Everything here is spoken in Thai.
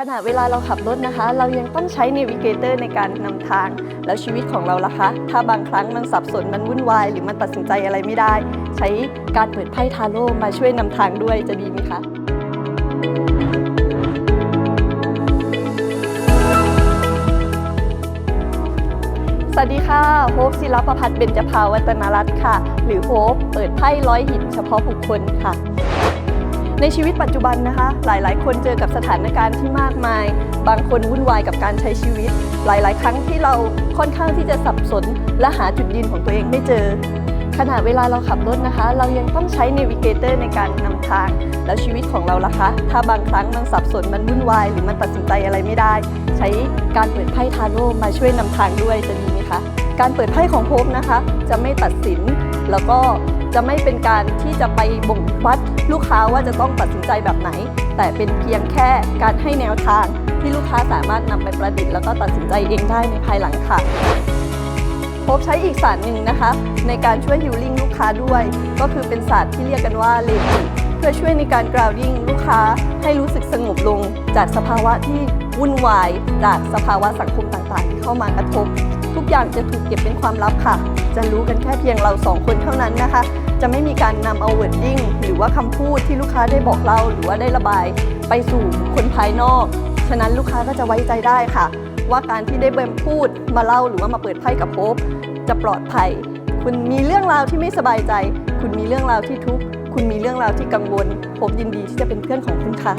ขณะเวลาเราขับรถนะคะ เรายังต้องใช้เนวิเกเตอร์ในการนำทาง แล้วชีวิตของเราล่ะคะ ถ้าบางครั้งมันสับสนมันวุ่นวาย หรือมันตัดสินใจอะไรไม่ได้ ใช้การเปิดไพ่ทาโร่มาช่วยนำทางด้วยจะดีไหมคะสวัสดีค่ะ โฮปศิลปพัฒน์เบญจภาวัฒนรัตน์ค่ะ หรือโฮปเปิดไพ่ร้อยหินเฉพาะบุคคลค่ะ ในชีวิตปัจจุบันนะคะ หลายๆ คนเจอกับสถานการณ์ที่มากมาย บางคนวุ่นวายกับการใช้ชีวิต หลายๆ ครั้งที่เราค่อนข้างที่จะสับสน และหาจุดยืนของตัวเองไม่เจอ ขณะเวลาเราขับรถนะคะ เรายังต้องใช้เนวิเกเตอร์ในการนำทาง แล้วชีวิตของเราล่ะคะ ถ้าบางครั้งมันสับสนมันวุ่นวายหรือมันตัดสินใจอะไรไม่ได้ ใช้การเปิดไพ่ทาโร่มาช่วยนำทางด้วยจะดีไหมคะการเปิดไพ่ของโพบนะคะ จะไม่ตัดสินแล้วก็ จะไม่เป็นการที่จะไปบ่งวัดลูกค้าว่าจะต้องตัดสินใจแบบไหน แต่เป็นเพียงแค่การให้แนวทางที่ลูกค้าสามารถนำไปประดิษฐ์แล้วก็ตัดสินใจเองได้ในภายหลังค่ะพบใช้อีกศาสตร์หนึ่งนะคะ ในการช่วยฮิลลิ่งลูกค้าด้วย ก็คือเป็นศาสตร์ที่เรียกกันว่าเลติเพื่อช่วยในการกราวดิ้งลูกค้าให้รู้สึกสงบลง จากสภาวะที่วุ่นวาย จากสภาวะสังคมต่างๆ ที่เข้ามากระทบ ทุกอย่างจะถูกเก็บเป็นความลับค่ะ จะรู้กันแค่เพียงเราสองคนเท่านั้นนะคะ จะไม่มีการนำเอา wording หรือว่าคำพูดที่ลูกค้าได้บอกเล่าหรือว่าได้ระบาย ไปสู่คนภายนอก ฉะนั้นลูกค้าก็จะไว้ใจได้ค่ะ ว่าการที่ได้เบมพูดมาเล่าหรือว่ามาเปิดไพ่กับโป๊บจะปลอดภัย คุณมีเรื่องราวที่ไม่สบายใจ คุณมีเรื่องราวที่ทุกข์ คุณมีเรื่องราวที่กังวลโป๊บยินดีที่จะเป็นเพื่อนของคุณค่ะ